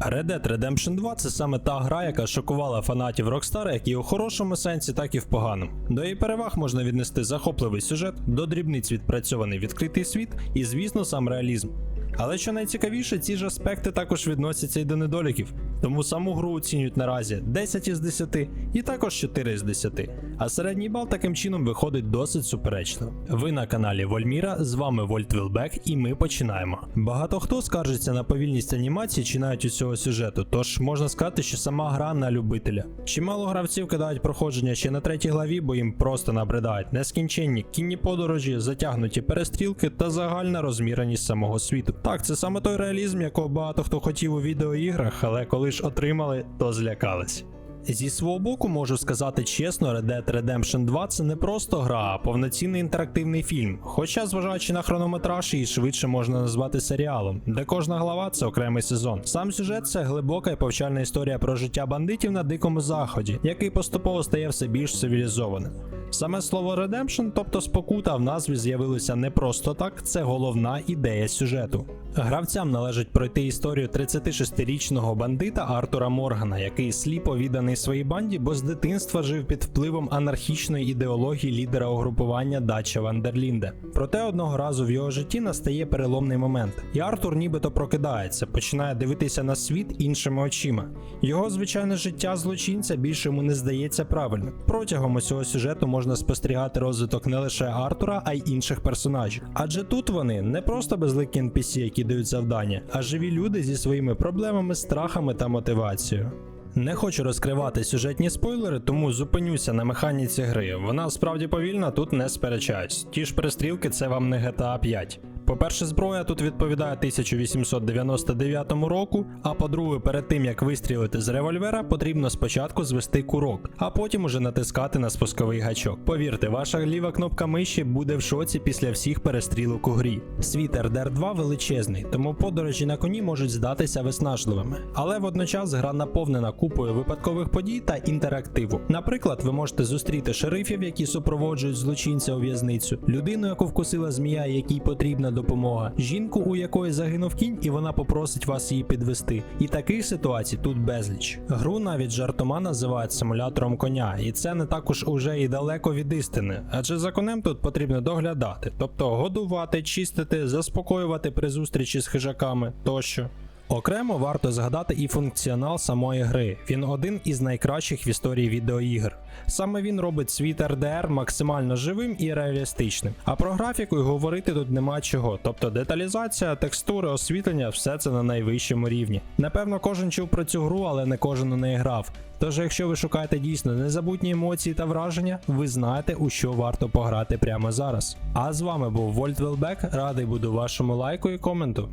Red Dead Redemption 2 це саме та гра, яка шокувала фанатів Rockstar як і у хорошому сенсі, так і в поганому. До її переваг можна віднести захопливий сюжет, до дрібниць відпрацьований відкритий світ і, звісно, сам реалізм. Але що найцікавіше, ці ж аспекти також відносяться і до недоліків. Тому саму гру оцінюють наразі 10 із 10 і також 4 із 10. А середній бал таким чином виходить досить суперечно. Ви на каналі Вольміра, з вами Вольт Вілбек, і ми починаємо. Багато хто скаржиться на повільність анімації чи навіть усього сюжету, тож можна сказати, що сама гра на любителя. Чимало гравців кидають проходження ще на третій главі, бо їм просто набридають нескінченні кінні подорожі, затягнуті перестрілки та загальна розміреність самого світу. Так, це саме той реалізм, якого багато хто хотів у відеоіграх, але коли ж отримали, то злякались. Зі свого боку можу сказати чесно, Red Dead Redemption 2 це не просто гра, а повноцінний інтерактивний фільм. Хоча, зважаючи на хронометраж, її швидше можна назвати серіалом, де кожна глава це окремий сезон. Сам сюжет це глибока і повчальна історія про життя бандитів на дикому заході, який поступово стає все більш цивілізованим. Саме слово Redemption, тобто спокута, в назві з'явилося не просто так, це головна ідея сюжету. Гравцям належить пройти історію 36-річного бандита Артура Моргана, який сліпо відданий своїй банді, бо з дитинства жив під впливом анархічної ідеології лідера угрупування Дача Вандерлінде. Проте одного разу в його житті настає переломний момент, і Артур нібито прокидається, починає дивитися на світ іншими очима. Його звичайне життя злочинця більше йому не здається правильним. Протягом усього сюжету можна спостерігати розвиток не лише Артура, а й інших персонажів. Адже тут вони не просто безликі NPC, які дають завдання, а живі люди зі своїми проблемами, страхами та мотивацією. Не хочу розкривати сюжетні спойлери, тому зупинюся на механіці гри. Вона справді повільна, тут не сперечаюсь. Ті ж перестрілки це вам не GTA 5. По-перше, зброя тут відповідає 1899 року, а по-друге, перед тим як вистрілити з револьвера, потрібно спочатку звести курок, а потім уже натискати на спусковий гачок. Повірте, ваша ліва кнопка миші буде в шоці після всіх перестрілок у грі. Світ RDR 2 величезний, тому подорожі на коні можуть здатися виснажливими. Але водночас гра наповнена купою випадкових подій та інтерактиву. Наприклад, ви можете зустріти шерифів, які супроводжують злочинця у в'язницю, людину, яку вкусила змія, якій потрібна допомога, жінку, у якої загинув кінь, і вона попросить вас її підвести. І таких ситуацій тут безліч. Гру навіть жартома називають симулятором коня, і це не також уже і далеко від істини, адже за конем тут потрібно доглядати, тобто годувати, чистити, заспокоювати при зустрічі з хижаками тощо. Окремо варто згадати і функціонал самої гри. Він один із найкращих в історії відеоігр. Саме він робить світ RDR максимально живим і реалістичним. А про графіку й говорити тут нема чого. Тобто деталізація, текстури, освітлення все це на найвищому рівні. Напевно, кожен чув про цю гру, але не кожен у неї грав. Тож, якщо ви шукаєте дійсно незабутні емоції та враження, ви знаєте, у що варто пограти прямо зараз. А з вами був Вольт Велбек, радий буду вашому лайку і коменту.